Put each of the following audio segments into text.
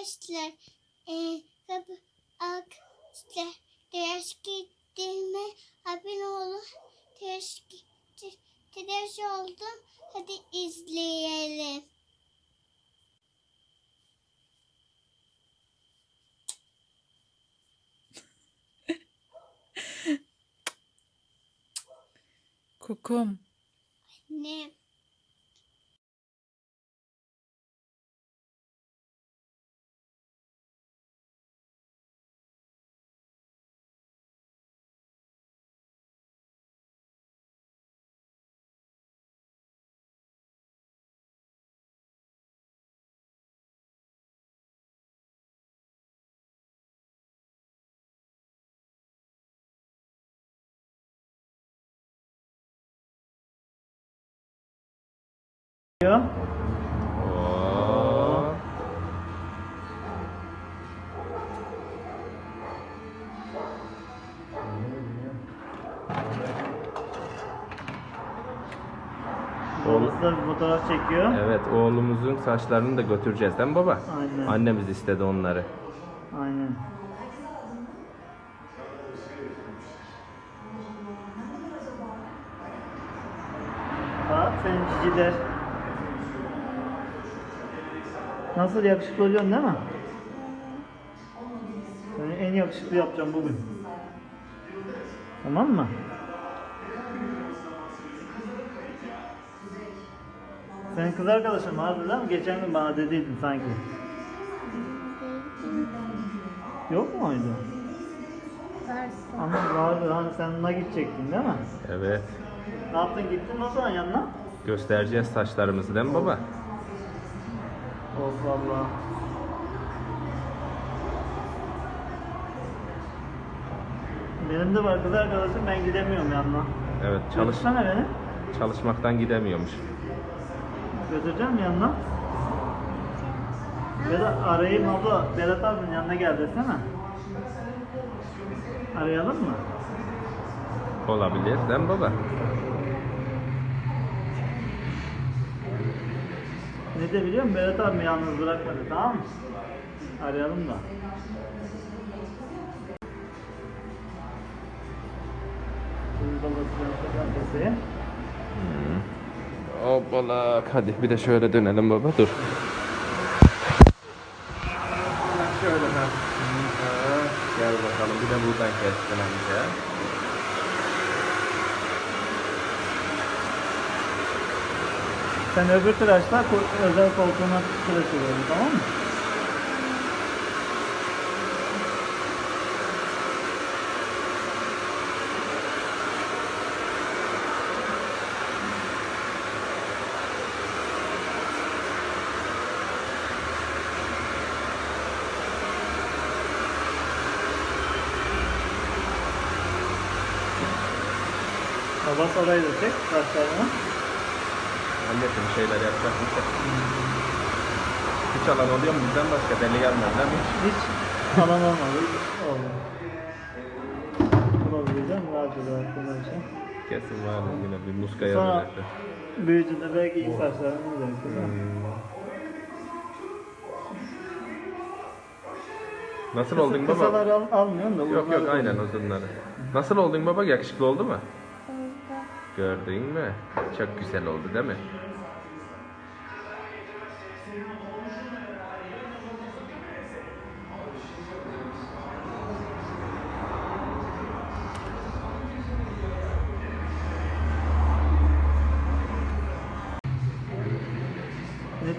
Arkadaşlar e, arkadaşlar tıraş gittiğime abone olun. Tıraş oldum. Hadi izleyelim. Kukum. Ne? Ya. Oo. Babası da bir fotoğraf çekiyor. Evet oğlumuzun saçlarını da götüreceğiz değil mi baba? Aynen. Annemiz istedi onları. Aynen. Bak senin ciciler. Nasıl yakışıklı oluyorsun değil mi? Seni en yakışıklı yapacağım bugün. Tamam mı? Senin kız arkadaşın vardı değil mi? Geçen gün bana dediydin sanki. Yok muydu? Ama vardı hani sen ona gidecektin değil mi? Evet. Ne yaptın gittin o zaman yanına? Göstereceğiz saçlarımızı değil mi baba? Of valla. Benim de var kız arkadaşım ben gidemiyorum yanına. Evet çalış Götürsene beni. çalışmaktan gidemiyormuş. Götüreceğim yanına. Ya da arayayım abla Berat abinin yanına gel desene. Arayalım mı? Olabilir değil mi baba? Ne de biliyor musun? Berat abi yalnız bırakmadı tamam mı? Arayalım da. Kasayı. Hoppala. Hadi bir de şöyle dönelim baba dur. Şöyle ha. Gel bakalım bir de buradan kestin amca. Sen öbür tıraşla özel koltuğuna tıraş ediyorsun tamam mı? Abbas orayı da çek saçlarını. Bir şeyler yapacakmış da. Hiç alan oluyor mu bizden başka deli gelmez değil mi? Hiç alan olmadı. Arkadaşlar. Kesin var yine bir muska Sonra yapacaktı. büyücüde belki ilk saçlarını düzeltir. Hmm. Nasıl oldun baba? Kısaları al, almıyorsun da Yok yok uzunları aynen alıyorsun. uzunları. Nasıl oldun baba? Yakışıklı oldu mu? Gördün mü? Çok güzel oldu değil mi?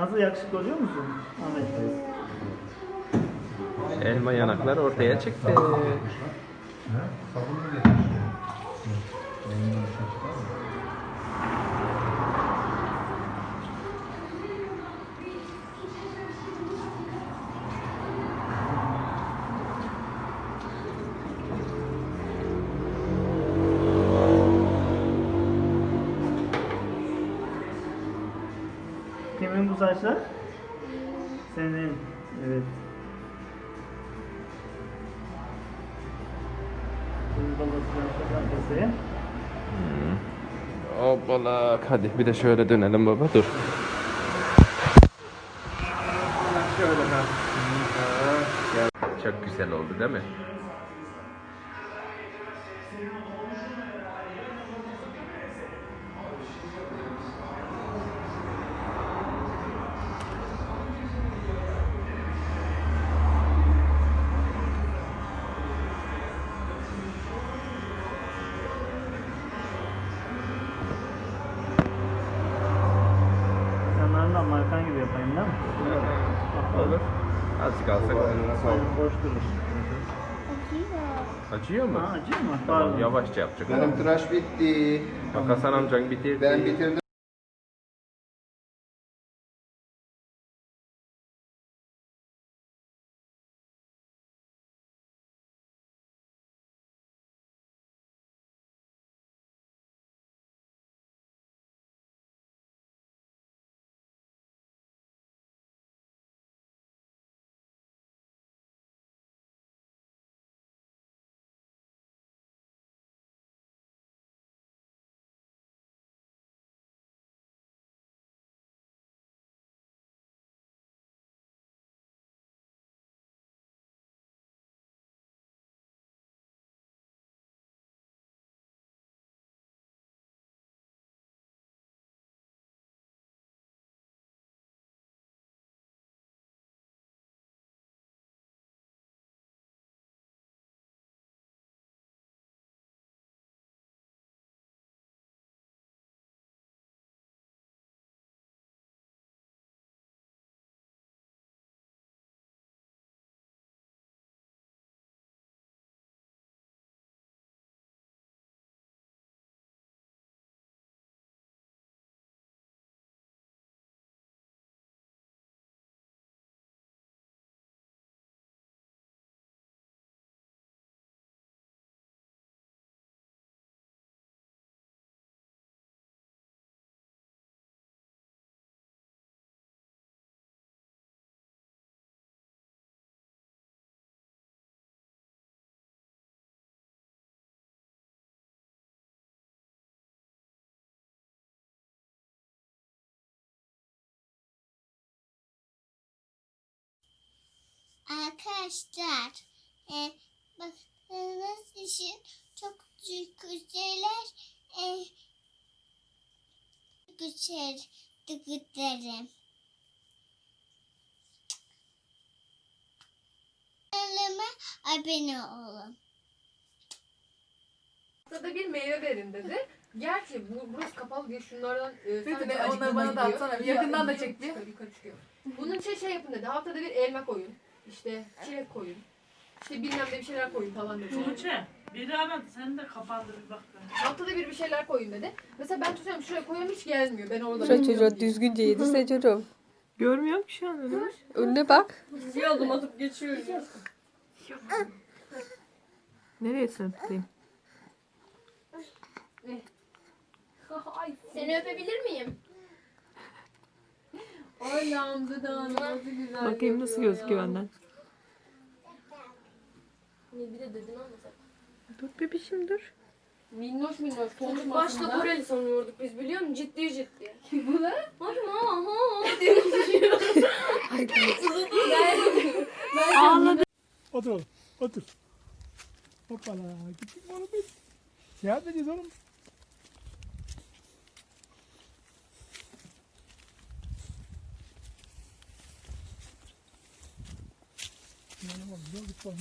Nasıl yakışıklı oluyor musun Ahmet? Elma yanaklar ortaya çıktı. Saçlar? Senin. Evet. Şimdi babası. Hoppala. Hadi bir de şöyle dönelim baba dur. Şöyle ha. Çok güzel oldu değil mi? Değil mi? Olur. Az kalsak onunla Sonra sonra. boş durur. Acıyor. Acıyor mu? Ha, acıyor mu? Tamam Pardon. yavaşça yapacak. Benim tıraş bitti. Bak Hasan amcan bitirdi. Ben bitirdim. Arkadaşlar, e, bakınız için çok güzeller, e, güzel tıkıtlarım. Kanalıma abone olun. Haftada bir meyve verin dedi. Gerçi bu, burası kapalı diye şunlardan e, sadece ben- onları bana da atsana. Yakından da çek bir. Çıkıyor, yukarı çıkıyor. Bunun için şey yapın dedi. Haftada bir elma koyun. İşte çilek koyun. İşte bilmem ne bir şeyler koyun falan dedi. Tuğçe, bir rağmen sen de kapandır bak. ben. Haftada bir bir şeyler koyun dedi. Mesela ben tutuyorum şuraya koyuyorum hiç gelmiyor. Ben orada Şöyle bekliyorum çocuğa diye. düzgünce yedirse çocuğum. Görmüyorum ki şu an onu. Önüne bak. Bir adım atıp geçiyor. Nereye sırtlayayım? Ay, Seni öpebilir miyim? Allah'ım dudağını nasıl güzel Bakayım nasıl gözüküyor benden. Bir de dedin olmasa. Dur bebişim dur. Minnoş minnoş konuşmasında. Başta Koreli sanıyorduk biz biliyor musun? Ciddi ciddi. Bu ne? Hadi ha ha diye konuşuyor. Ağladı. Otur oğlum, otur. Hoppala, gittik mi oğlum biz? Ne yapacağız oğlum? Yani oğlum, yol git oğlum,